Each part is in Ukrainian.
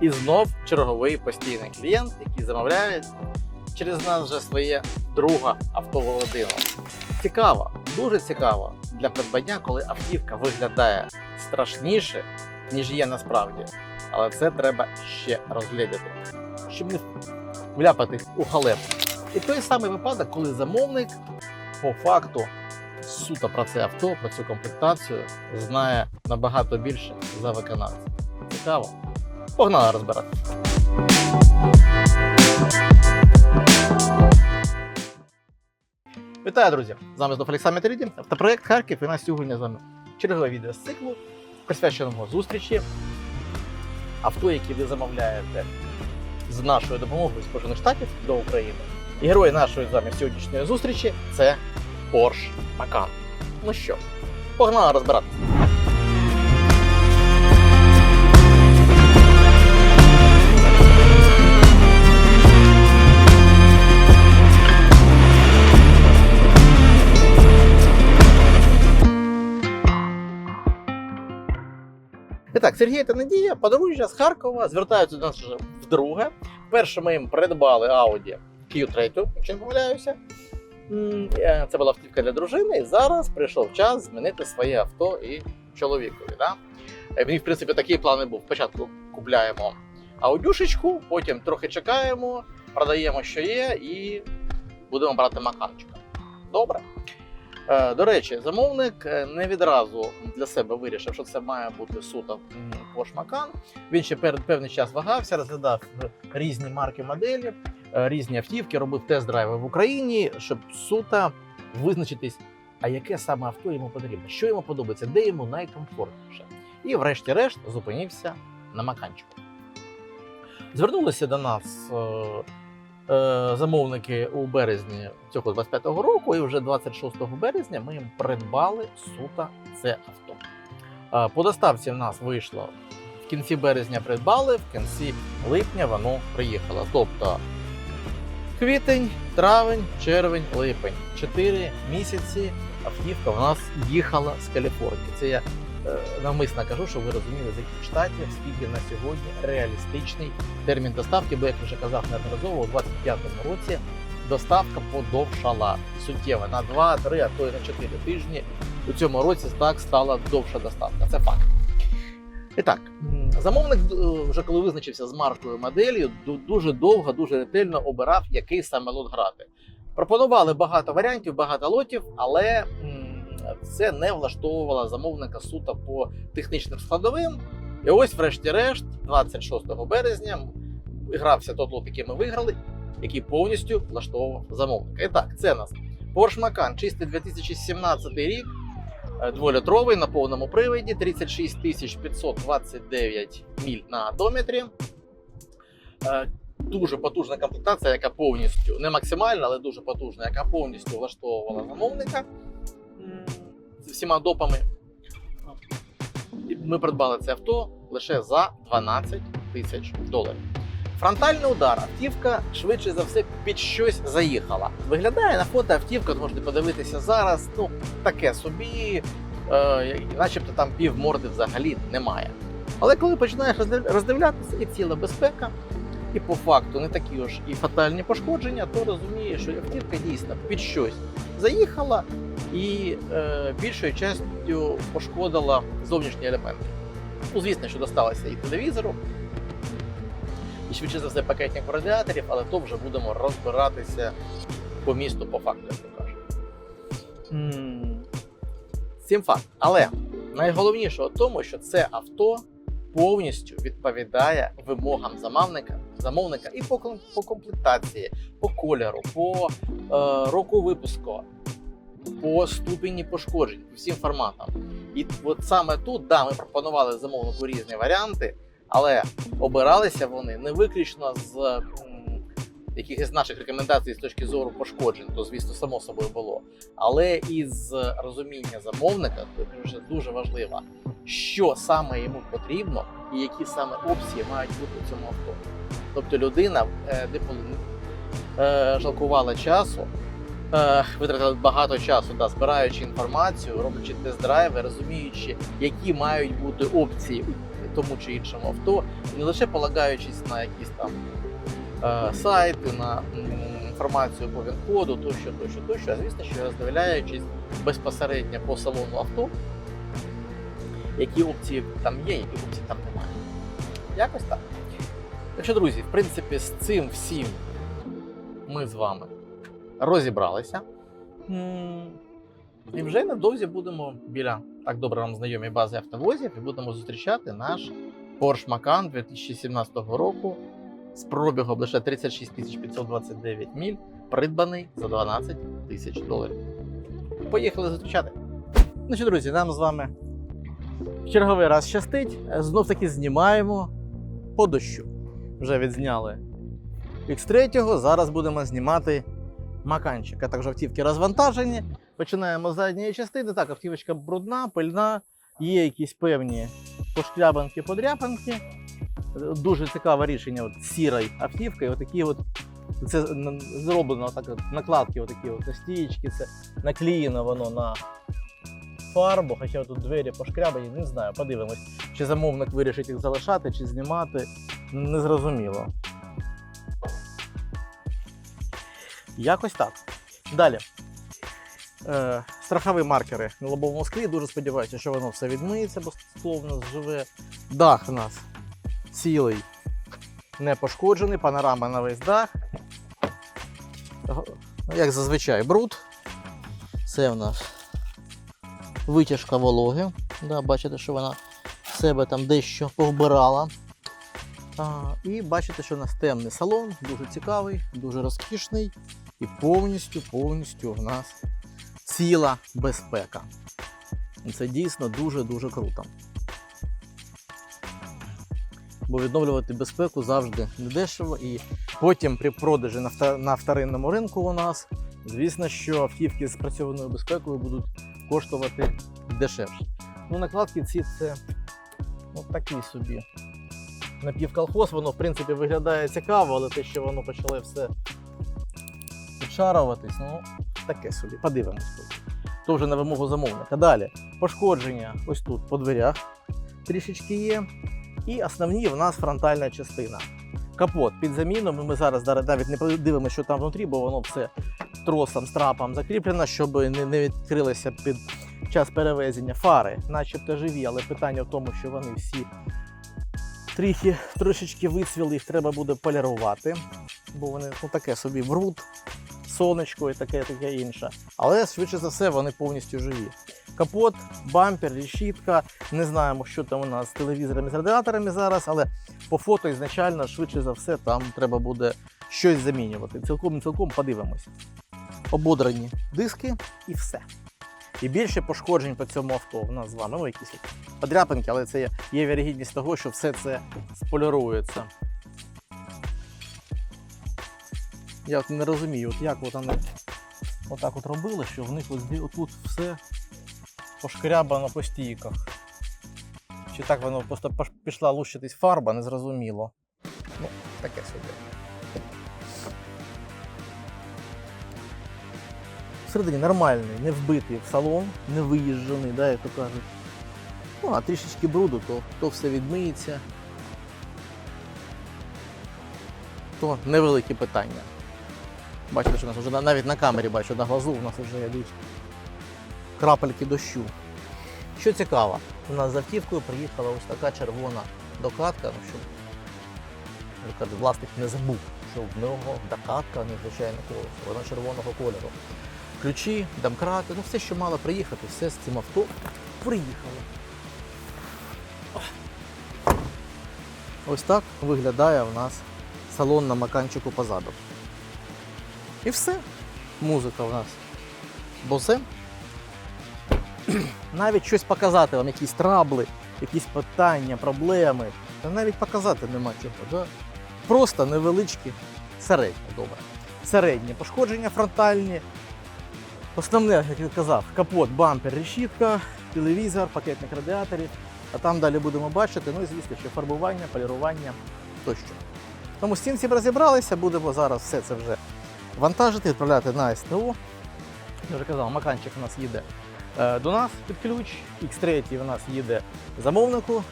І знов черговий постійний клієнт, який замовляє через нас вже своє друге авто Володимира. Цікаво, дуже цікаво для придбання, коли автівка виглядає страшніше, ніж є насправді. Але це треба ще розглядати, щоб не вляпатись у халепу. І той самий випадок, коли замовник по факту суто про це авто, про цю комплектацію знає набагато більше за виконавця. Цікаво. Погнали розбирати. Вітаю, друзі! З вами знов Олександр Метріді, автопроект Харків і на сьогодні з вами чергове відео з циклу, присвяченого зустрічі авто, які ви замовляєте з нашою допомогою Сполучених Штатів до України. І герой нашої з вами сьогоднішньої зустрічі це Porsche Macan. Ну що, погнали розбиратися. І так, Сергій та Надія, подружжя з Харкова, звертаються до нас вже вдруге. Перше ми їм придбали Audi Q3, якщо помиляюся. Е, Це була автівка для дружини, і зараз прийшов час змінити своє авто і чоловікові. Да? Е, В принципі, такий план був. Спочатку купляємо аудюшечку, потім трохи чекаємо, продаємо, що є, і будемо брати маканчика. Добре. Е, До речі, замовник е, не відразу для себе вирішив, що це має бути суто Macan. Він ще пер- певний час вагався, розглядав е, різні марки моделі, різні автівки, робив тест-драйви в Україні, щоб суто визначитись, а яке саме авто йому потрібно, що йому подобається, де йому найкомфортніше. І врешті-решт зупинився на Маканчику. Звернулися до нас. Е, замовники у березні цього 25-го року, і вже 26 березня ми їм придбали суто це авто. Е, По доставці в нас вийшло в кінці березня придбали, в кінці липня воно приїхало. Тобто квітень, травень, червень, липень. Чотири місяці автівка в нас їхала з Каліфорнії. Це я навмисно кажу, щоб ви розуміли, з яких штатів, скільки на сьогодні реалістичний термін доставки, бо як вже казав неодноразово, у 25-му році доставка подовшала суттєво на 2, 3, а то й на 4 тижні. У цьому році так стала довша доставка. Це факт. І так, замовник е, вже коли визначився з маркою моделі, ду- дуже довго, дуже ретельно обирав, який саме лот грати. Пропонували багато варіантів, багато лотів, але це не влаштовувало замовника суто по технічним складовим. І ось, врешті-решт, 26 березня грався той лот, який ми виграли, який повністю влаштовував замовника. І так, це нас Porsche Macan, чистий 2017 рік, е, дволітровий на повному приводі, 36 529 міль на одометрі. Е, Дуже потужна комплектація, яка повністю не максимальна, але дуже потужна, яка повністю влаштовувала замовника з всіма допами. Ми придбали це авто лише за 12 тисяч доларів. Фронтальний удар. Автівка швидше за все під щось заїхала. Виглядає на фото автівка, можете подивитися зараз. Ну, таке собі, е, начебто там пів морди взагалі немає. Але коли починаєш роздивлятися і ціла безпека, і по факту не такі ж і фатальні пошкодження, то розумієш, що автівка дійсно під щось заїхала і е, більшою частю пошкодила зовнішні елементи. Ну, звісно, що досталося і телевізору, і швидше за все пакетник радіаторів, але то вже будемо розбиратися по місту, по факту, як то кажуть. Цим факт. Але найголовніше у тому, що це авто повністю відповідає вимогам замовника, замовника і по, по комплектації, по кольору, по е, року випуску, по ступені пошкоджень, по всім форматам. І от саме тут, да, ми пропонували замовнику різні варіанти, але обиралися вони не виключно з якихось наших рекомендацій з точки зору пошкоджень, то звісно само собою було, але і з розуміння замовника, дуже дуже важливо, що саме йому потрібно і які саме опції мають бути в цьому авто. Тобто людина е, не е, жалкувала часу. Е, витратили багато часу, да, збираючи інформацію, роблячи тест-драйви, розуміючи, які мають бути опції тому чи іншому авто, не лише полагаючись на якісь там е, сайти, на інформацію по він-коду, тощо, тощо, тощо, а звісно, що роздивляючись безпосередньо по салону авто, які опції там є, які опції там немає. Якось так. Так що, друзі, в принципі, з цим всім ми з вами розібралися. І вже невдовзі будемо біля так добре нам знайомі бази автовозів і будемо зустрічати наш Porsche Macan 2017 року з пробігом лише 36 529 міль, придбаний за 12 тисяч доларів. Поїхали зустрічати. Ну що, друзі, нам з вами в черговий раз щастить. Знов таки знімаємо по дощу. Вже відзняли X3, зараз будемо знімати Маканчик. А також автівки розвантажені. Починаємо з задньої частини. Так, автівочка брудна, пильна, є якісь певні пошкрябанки, подряпанки. Дуже цікаве рішення от, сірої автівки. Отакі от, це зроблено так, от, накладки, отакі от, стієчки, це наклеєно воно на фарбу, хоча тут двері пошкрябані, не знаю, подивимось, чи замовник вирішить їх залишати, чи знімати. Незрозуміло. Якось так. Далі. Е, страхові маркери на лобовому склі. Дуже сподіваюся, що воно все відмиється, бо скло в нас живе. Дах у нас цілий, не пошкоджений, панорама на весь дах. Як зазвичай, бруд. Це в нас витяжка вологи. Да, бачите, що вона в себе там дещо повбирала. А, і бачите, що у нас темний салон, дуже цікавий, дуже розкішний. І повністю, повністю в нас ціла безпека. І Це дійсно дуже-дуже круто. Бо відновлювати безпеку завжди недешево. І потім при продажі на, вторинному ринку у нас, звісно, що автівки з спрацьованою безпекою будуть коштувати дешевше. Ну, накладки ці це от такий собі напівколхоз, воно в принципі виглядає цікаво, але те, що воно почало все підшаруватись, ну таке собі. Подивимось. потім. То вже на вимогу замовника. Далі пошкодження ось тут по дверях трішечки є. І основні в нас фронтальна частина. Капот під заміну. Ми зараз навіть не подивимося, що там внутрі, бо воно все тросом, страпом закріплено, щоб не, відкрилося під час перевезення. Фари, начебто живі, але питання в тому, що вони всі трохи трошечки вицвіли, їх треба буде полірувати, бо вони ну, таке собі бруд, сонечко і таке, таке інше. Але швидше за все вони повністю живі. Капот, бампер, решітка. Не знаємо, що там у нас з телевізорами з радіаторами зараз, але по фото ізначально, швидше за все, там треба буде щось замінювати. Цілком цілком подивимося. Ободрані диски і все. І більше пошкоджень по цьому авто в нас з вами. Ну, якісь подряпинки, але це є вірогідність того, що все це сполірується. Я не розумію, от як от вони отак от робили, що в них от, отут все пошкрябано по стійках. Чи так воно просто пішла лущитись фарба, незрозуміло. Ну, таке собі. Всередині нормальний, не вбитий в салон, не виїжджений, да, як то кажуть. Ну, а трішечки бруду, то, то все відмиється. То невеликі питання. Бачите, що у нас вже навіть на камері бачу на глазу, у нас вже йдуть крапельки дощу. Що цікаво, у нас з автівкою приїхала ось така червона докатка, ну, щоб власник не забув, що в нього докатка незвичайне колесо, вона червоного кольору. Ключі, домкрати, ну все, що мало приїхати, все з цим авто приїхало. Ось так виглядає у нас салон на маканчику позаду. І все. Музика у нас босе. Навіть щось показати вам, якісь трабли, якісь питання, проблеми. Та навіть показати нема чого. Да? Просто невеличкі, середні, добре. Середні пошкодження фронтальні. Основне, як я казав, капот, бампер, решітка, телевізор, пакетник радіаторів. А там далі будемо бачити, ну і звісно, що фарбування, полірування тощо. Тому з цим всім розібралися, будемо зараз все це вже вантажити, відправляти на СТО. Я вже казав, маканчик у нас їде е, до нас під ключ, X3 у нас їде замовнику.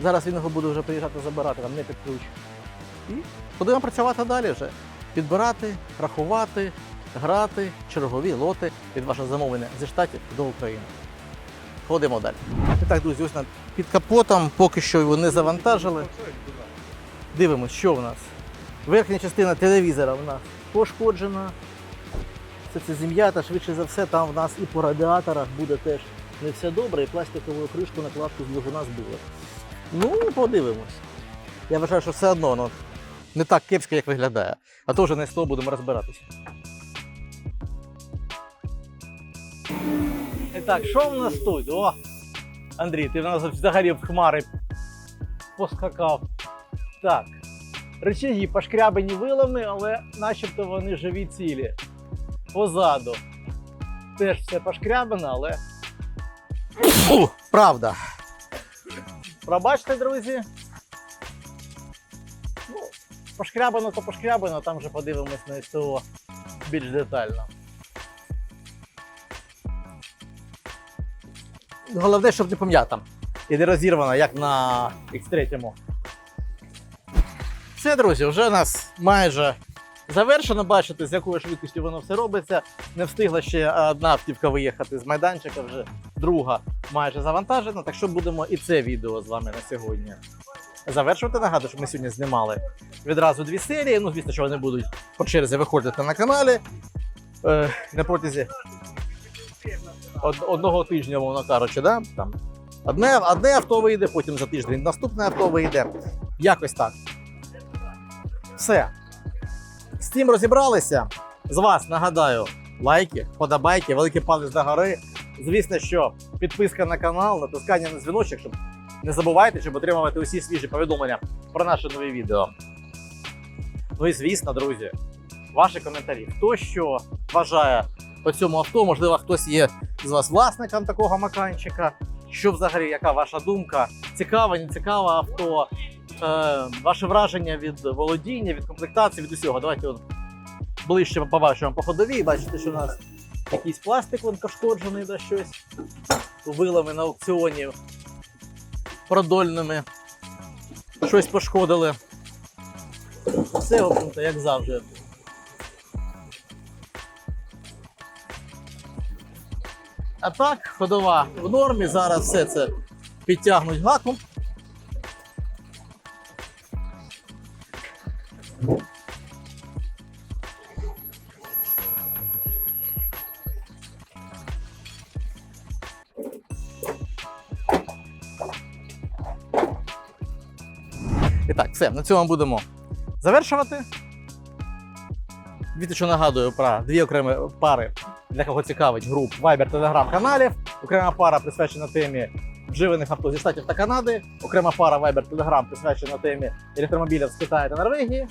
Зараз він його буде вже приїжджати забирати, там не під ключ. І будемо працювати далі вже. Підбирати, рахувати, грати, чергові лоти від вашого замовлення зі штатів до України. Ходимо далі. І так, друзі, ось під капотом поки що його не завантажили. Дивимось, що в нас. Верхня частина телевізора в нас пошкоджена. Це, це зім'ята, швидше за все, там в нас і по радіаторах буде теж не все добре, і пластикову кришку накладку з двигуна збили. Ну, подивимось. Я вважаю, що все одно воно не так кепсько, як виглядає. А то вже не того будемо розбиратися. І так, що в нас тут? О! Андрій, ти в нас взагалі в хмари поскакав. Так. Речаги пошкрябані вилами, але начебто вони живі цілі. Позаду. Теж все пошкрябано, але. Фу, правда. Пробачте, друзі. Ну, пошкрябано то пошкрябано, там вже подивимось на СТО більш детально. Головне, щоб не пом'ята. І не розірвана, як на X3. Все, друзі, вже у нас майже завершено. Бачите, з якою швидкістю воно все робиться. Не встигла ще одна автівка виїхати з майданчика, вже друга майже завантажена. Так що будемо і це відео з вами на сьогодні. Завершувати нагадую, що ми сьогодні знімали відразу дві серії. Ну, звісно, що вони будуть по черзі виходити на каналі е, на протязі од- одного тижня, мовно кажучи, да? Там одне, одне авто вийде, потім за тиждень наступне авто вийде. Якось так. Все. З цим розібралися. З вас нагадаю, лайки, подобайки, великий палець до гори. Звісно, що підписка на канал, натискання на дзвіночок, щоб не забувайте, щоб отримувати усі свіжі повідомлення про наші нові відео. Ну і звісно, друзі, ваші коментарі. Хто що вважає по цьому авто, можливо, хтось є з вас власником такого маканчика. Що взагалі, яка ваша думка? Цікаве, не цікаве авто, ваше враження від володіння, від комплектації, від усього. Давайте от ближче побачимо по ходовій. Бачите, що у нас якийсь пластик вон пошкоджений да щось вилами на аукціоні продольними. Щось пошкодили. Все, в общем-то, як завжди. А так, ходова в нормі. Зараз все це підтягнуть гаком. На цьому будемо завершувати. Відео, що нагадую про дві окремі пари, для кого цікавить груп Viber Telegram каналів. Окрема пара присвячена темі вживаних авто зі Штатів та Канади. Окрема пара Viber Telegram присвячена темі електромобілів з Китаю та Норвегії.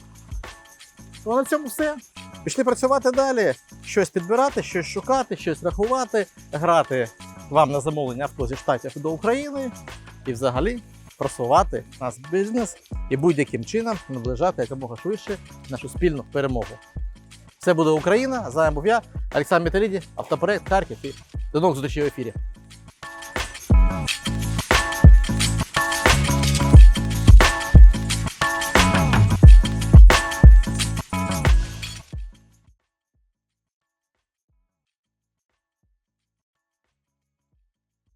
Ну, на цьому все. Пішли працювати далі. Щось підбирати, щось шукати, щось рахувати, грати вам на замовлення авто зі Штатів до України і взагалі просувати наш бізнес і будь-яким чином наближати якомога швидше нашу спільну перемогу. Це буде Україна. З вами був я, Олександр Металіді, автопроект Харків. І до нових зустрічей в ефірі.